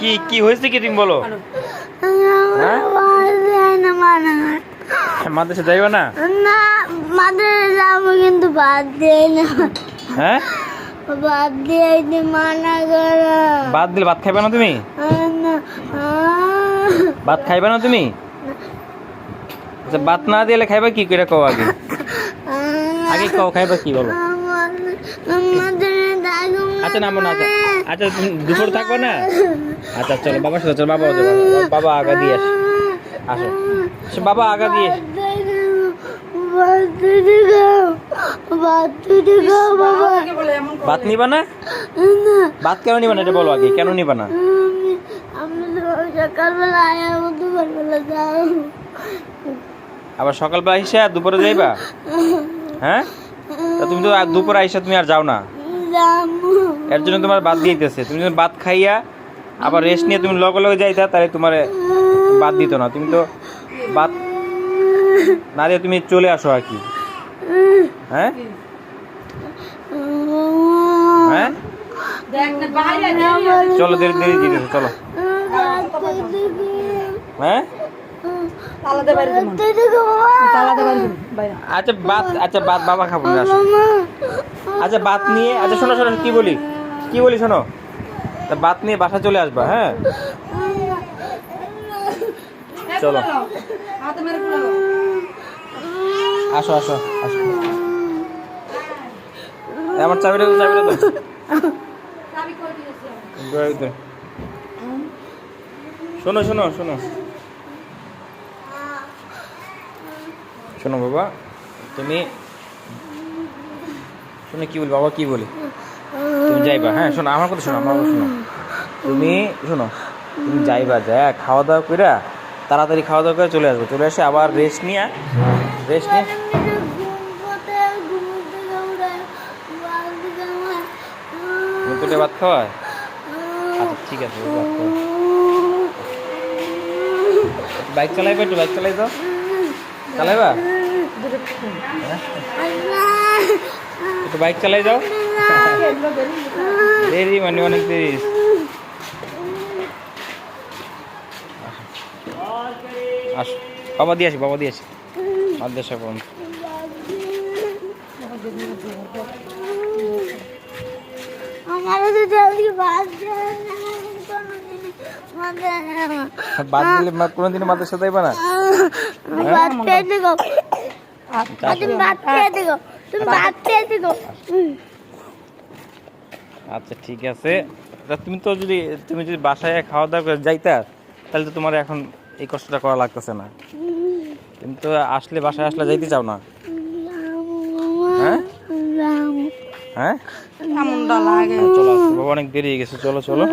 কি কি হয়েছে কি তুমি বলো? হ্যাঁ? মাদ্রাসা যাইবা না? না মাদের যাব কিন্তু বাদ দিয়ে না। হ্যাঁ? বাদ দিয়ে মানা করো। ভাত দিলে ভাত খাইবা না তুমি? ভাত খাইবা না তুমি? আচ্ছা ভাত না দিলে খাইবা কি করে কও আগে? আগে কও খাইবা কি বলো? আচ্ছা নামো না আচ্ছা দুপুর থাকবে না? আচ্ছা চলো, বাবার সাথে, চলো, বাবা বাবা আগা দিয়ে আসো। আসো। বাবা আগা দিয়ে ভাত নিবা ভাত কেন নিবা না? এটা বলো আগে, কেন নিবা না? আবার সকালবেলা আইসা দুপুরে যাইবা? হ্যাঁ? তুমি তো দুপুরে আইসা তুমি আর যাও না। এর জন্য তোমার বাদ দিতেছে। তুমি যদি বাদ খাইয়া আবার রেস্ট নিয়ে তুমি লগে লগে যাইতা তাহলে তোমার বাদ দিত না। তুমি তো বাদ না দিয়ে তুমি চলে আসো আর কি। হ্যাঁ? হ্যাঁ? চলো দেরি দেরি দিতেছে চলো। হ্যাঁ? আচ্ছা আচ্ছা বাবা খাব না আসো। আচ্ছা বাত নিয়ে আচ্ছা শোনো শোনো কি বলি? কি বলি শোনো? তা বাত নিয়ে বাসা চলে আসবা হ্যাঁ? চলো। আসো আসো আসো। আমার চাবিটা শোনো শোনো শোনো। শোনো বাবা, তুমি শোনো কি বলি বাবা কি বলি? তুমি যাইবা হ্যাঁ শোনো, আমার কথা শোনো, আমার কথা শোনো। তুমি শোনো, তুমি যাইবা, যা খাওয়া দাওয়া কইরা তাড়াতাড়ি খাওয়া দাওয়া করে চলে আসবে। চলে এসে আবার রেস্ট নিয়ে রেস্ট নিয়ে আচ্ছা ঠিক আছে বাইক চালাইবা একটু বাইক চালাই দাও চালাইবা? একটু বাইক চালাই যাও। দেরি মানে অনেক দেরি। আসো বাবা দিয়ে আসি বাবা দিয়ে আসি। মাদ্রাসা পর্যন্ত আমার তো জলদি বাদ দেয় না। বাদ দিলে মাদ্রাসা যাইবা না? বাদ খেয়ে দিগো তুমি বাদ খেয়ে দিগো তুমি বাদ খেয়ে দিগো আচ্ছা ঠিক আছে। তা তুমি তো যদি তুমি যদি বাসায় খাওয়া দাওয়া করে যাইতা তাহলে তো তোমার এখন এই কষ্টটা করা লাগতেছে না। তুমি তো আসলে বাসায় আসলে যাইতে চাও না হ্যাঁ হ্যাঁ? চলো বাবা অনেক দেরি হয়ে গেছে চলো চলো।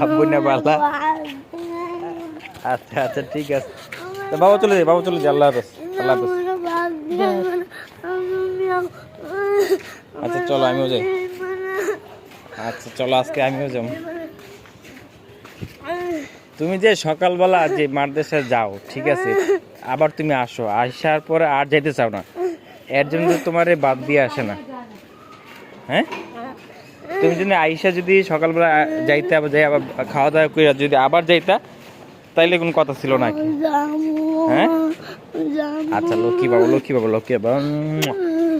আব্বু না বালা। আচ্ছা আচ্ছা ঠিক আছে। তো বাবা চলে যাই বাবা চলে যাই আল্লাহ হাফেজ আল্লাহ হাফেজ। আচ্ছা চলো আমিও যাই। আচ্ছা চলো আজকে আমিও যাব। তুমি যে সকালবেলা যে মারদেশে যাও ঠিক আছে আবার তুমি আসো আসার পরে আর যাইতে চাও না। এর জন্য তোমার বাদ দিয়ে আসে না। হ্যাঁ? তুমি যদি আইসা যদি সকালবেলা যাইতে আবার যাই, আবার খাওয়া দাওয়া করে যদি আবার যাইতা, তাইলে কোনো কথা ছিল নাকি? হ্যাঁ? আচ্ছা লক্ষ্মী বাবু লক্ষ্মী বাবু, লক্ষ্মী বাবা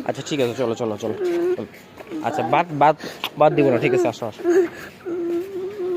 আচ্ছা ঠিক আছে চলো চলো চলো। আচ্ছা বাদ বাদ বাদ দিব না, ঠিক আছে, আসো আসো।